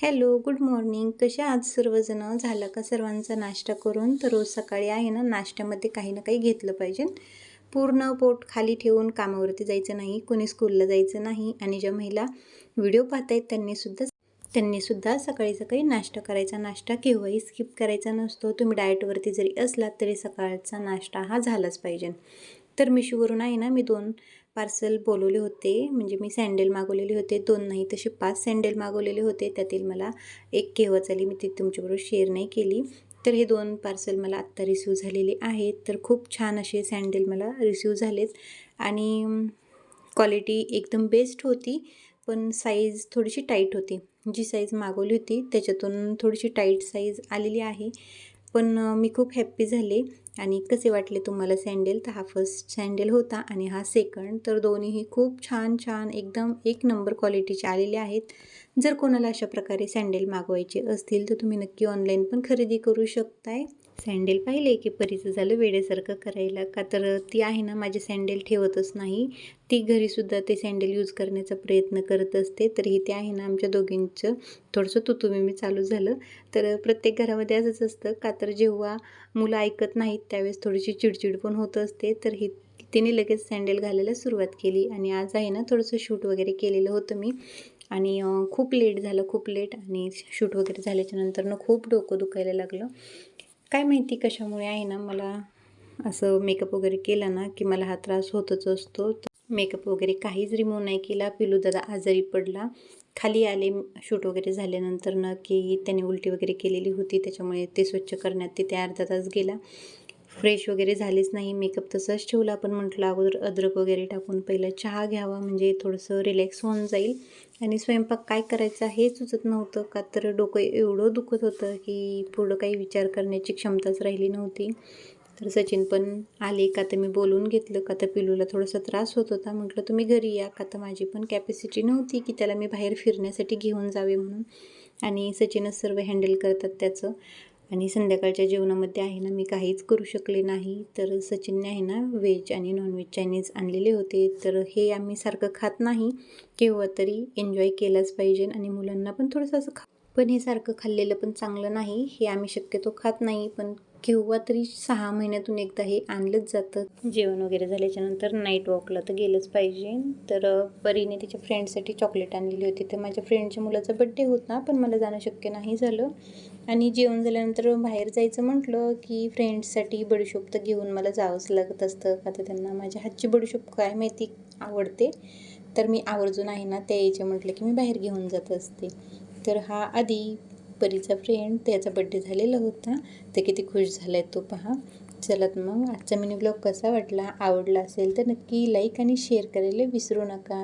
Hello good morning. कसे आज सर्वजण? झालं का सर्वांचा नाश्ता करून? तर रोज सकाळी आहे ना नाश्त्यामध्ये काही ना काही घेतलं पाहिजे. पूर्ण पोट खाली ठेवून कामावरती जायचं नाही कोणी स्कूलला जायचं नाही आणि ज्या महिला व्हिडिओ पाहत आहेत त्यांनीसुद्धा त्यांनीसुद्धा सकाळी सकाळी नाश्ता करायचा. नाश्ता केव्हाही स्किप करायचा नसतो. तुम्ही डाएटवरती जरी असलात तरी सकाळचा नाश्ता हा झालाच पाहिजे. तर मिशोवरून आहे ना मी दोन पार्सल बोलवले होते. म्हणजे मी सँडेल मागवलेले होते दोन नाही तसे पाच सँडेल मागवलेले होते. त्यातील मला एक केव्हाच आली मी ती तुमच्याबरोबर शेअर नाही केली. तर हे दोन पार्सल मला आत्ता रिसिव्ह झालेले आहेत. तर खूप छान असे सँडेल मला रिसिव्ह झालेत. आणि क्वालिटी एकदम बेस्ट होती पण साईज थोडीशी टाईट होती. जी साईज मागवली होती त्याच्यातून थोडीशी टाईट साईज आलेली आहे. पण मी खूप हॅप्पी झाले. आणि कसे वाटले तुम्हाला सँडेल? तर हा फर्स्ट सँडेल होता आणि हा सेकंड तर दोन्हीही खूप छान छान एकदम एक नंबर क्वालिटीचे आलेले आहेत. जर कोणाला अशा प्रकारे सँडेल मागवायचे असतील तर तुम्ही नक्की ऑनलाईन पण खरेदी करू शकताय. सँडेल पाहिले की परीचं झालं वेळेसारखं करायला? का तर ती आहे ना माझे सँडेल ठेवतच नाही. ती घरीसुद्धा ते सँडेल यूज करण्याचा प्रयत्न करत असते. तरीही ते आहे ना आमच्या दोघींचं. थोडंसं तू मी चालू झालं. तर प्रत्येक घरामध्ये असंच असतं. का तर जेव्हा मुलं ऐकत नाहीत त्यावेळेस थोडीशी चिडचिड पण होत असते. तर ही तिने लगेच सँडल घालायला सुरुवात केली आणि आज आहे ना थोडंसं शूट वगैरे केलेलं होतं मी. आणि खूप लेट झालं खूप लेट आणि शूट वगैरे झाल्याच्या नंतरनं खूप डोकं दुखायला लागलं. काय माहिती कशामुळे आहे ना मला असं मेकअप वगैरे केला ना की मला हा त्रास होतच असतो. मेकअप वगैरे काहीच रिमूव्ह नाही केला. पिलू दादा आजारी पडला. खाली आले शूट वगैरे झाल्यानंतर ना की त्याने उलटी वगैरे केलेली होती. त्याच्यामुळे ते स्वच्छ करण्यात तिथे अर्धा तास गेला. फ्रेश वगैरे झालेच नाही. मेकअप तसंच ठेवला. पण म्हटलं अगोदर अद्रक वगैरे टाकून पहिला चहा घ्यावा. म्हणजे थोडंसं रिलॅक्स होऊन जाईल. आणि स्वयंपाक काय करायचा हे सुचत नव्हतं. का तर डोकं एवढं दुखत होतं की पुढं काही विचार करण्याची क्षमताच राहिली नव्हती. तर सचिन पण आले. का तर मी बोलून घेतलं. का तर पिलूला थोडासा त्रास होत होता. म्हटलं तुम्ही घरी या. का तर माझी पण कॅपॅसिटी नव्हती की त्याला मी बाहेर फिरण्यासाठी घेऊन जावे म्हणून. आणि सचिनच सर्व हँडल करतात त्याचं. आणि संध्याकाळच्या जेवणामध्ये आहे ना मी काहीच करू शकले नाही. तर सचिनने आहे ना व्हेज आणि नॉनव्हेज चायनीज आणलेले होते. तर हे आम्ही सारखं खात नाही. केव्हा तरी एन्जॉय केलंच पाहिजे आणि मुलांना पण थोडंसं असं खा पण हे सारखं खाल्लेलं पण चांगलं नाही हे आम्ही शक्यतो खात नाही. पण केव्हा तरी सहा महिन्यातून एकदा हे आणलंच जातं. जेवण वगैरे झाल्याच्यानंतर नाईट वॉकला तर गेलंच पाहिजे. तर परीने तिच्या फ्रेंडसाठी चॉकलेट आणलेली होती. तर माझ्या फ्रेंडच्या मुलाचा बड्डे होता पण मला जाणं शक्य नाही झालं. आणि जेवण झाल्यानंतर बाहेर जायचं म्हटलं की फ्रेंड्ससाठी बडीशोप तर घेऊन मला जावंच लागत असतं. का तर त्यांना माझ्या हातची बडीशोप काय माहिती आवडते. तर मी आवर्जून आहे ना त्या यायच्या म्हटलं की मी बाहेर घेऊन जात असते. तर हा आधी परीचा फ्रेंड त्याचा बड्डे झालेला होता. ते किती खुश झाला आहे तो पहा. चलत मग. आजचा मिनी ब्लॉग कसा वाटला? आवडला असेल तर नक्की लाईक आणि शेअर करायला विसरू नका